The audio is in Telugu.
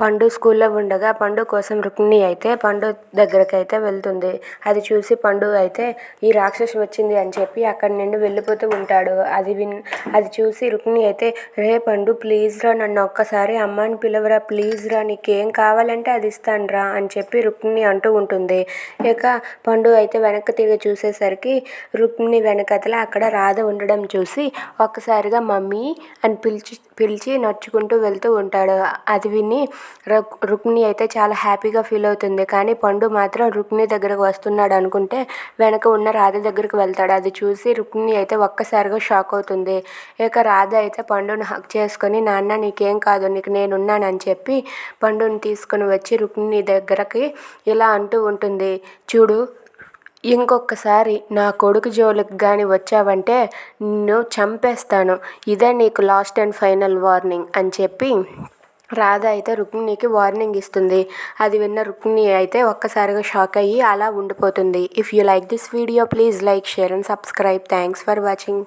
పండు స్కూల్లో ఉండగా పండు కోసం రుక్మిణి అయితే పండు దగ్గరికి అయితే వెళ్తుంది. అది చూసి పండు అయితే ఈ రాక్షసు వచ్చింది అని చెప్పి అక్కడి నుండి వెళ్ళిపోతూ ఉంటాడు. అది విన్ అది చూసి రుక్మిణి అయితే రే పండు ప్లీజ్ రా నన్ను ఒక్కసారి అమ్మని పిలవరా ప్లీజ్ రా నీకేం కావాలంటే అది ఇస్తాను రా అని చెప్పి రుక్మిణి అంటూ ఉంటుంది. ఇక పండు అయితే వెనక్కి తిరిగి చూసేసరికి రుక్మిణి వెనకతల అక్కడ రాధ ఉండడం చూసి ఒక్కసారిగా మమ్మీ అని పిలిచి పిలిచి నడుచుకుంటూ వెళ్తూ ఉంటాడు. అది విని రుక్ రుక్మిణి అయితే చాలా హ్యాపీగా ఫీల్ అవుతుంది. కానీ పండు మాత్రం రుక్మిణి దగ్గరకు వస్తున్నాడు అనుకుంటే వెనక ఉన్న రాధ దగ్గరికి వెళ్తాడు. అది చూసి రుక్మిణి అయితే ఒక్కసారిగా షాక్ అవుతుంది. ఇక రాధ అయితే పండుని హక్ చేసుకొని నాన్న నీకేం కాదు నీకు నేనున్నానని చెప్పి పండుని తీసుకొని వచ్చి రుక్మిణి దగ్గరకి ఇలా అంటూ ఉంటుంది. చూడు ఇంకొకసారి నా కొడుకు జోలికి కానీ వచ్చావంటే నిన్ను చంపేస్తాను. ఇదే నీకు లాస్ట్ అండ్ ఫైనల్ వార్నింగ్ అని చెప్పి రాధ అయితే రుక్మిణికి వార్నింగ్ ఇస్తుంది. అది విన్న రుక్మిణి అయితే ఒక్కసారిగా షాక్ అయ్యి అలా ఉండిపోతుంది. If you like this video please like share and subscribe thanks for watching